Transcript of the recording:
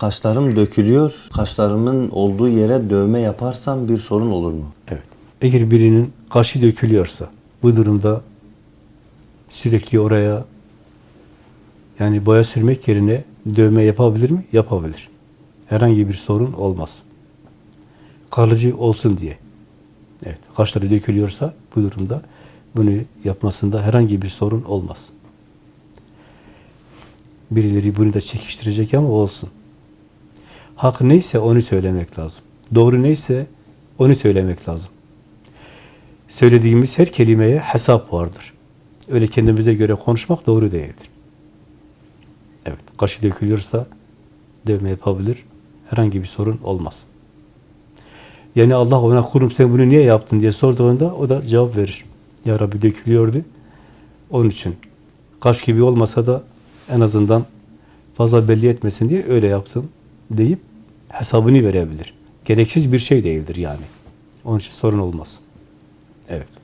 Kaşlarım dökülüyor. Kaşlarımın olduğu yere dövme yaparsam bir sorun olur mu? Evet. Eğer birinin kaşı dökülüyorsa bu durumda sürekli oraya yani boya sürmek yerine dövme yapabilir mi? Yapabilir. Herhangi bir sorun olmaz. Kalıcı olsun diye. Evet. Kaşları dökülüyorsa bu durumda bunu yapmasında herhangi bir sorun olmaz. Birileri bunu da çekiştirecek ama olsun. Hak neyse onu söylemek lazım. Doğru neyse onu söylemek lazım. Söylediğimiz her kelimeye hesap vardır. Öyle kendimize göre konuşmak doğru değildir. Evet, kaşı dökülüyorsa dövme yapabilir. Herhangi bir sorun olmaz. Yani Allah ona kurum sen bunu niye yaptın diye sorduğunda o da cevap verir. Ya Rabbi dökülüyordu. Onun için kaş gibi olmasa da en azından fazla belli etmesin diye öyle yaptım deyip hesabını verebilir. Gereksiz bir şey değildir yani. Onun için sorun olmaz. Evet.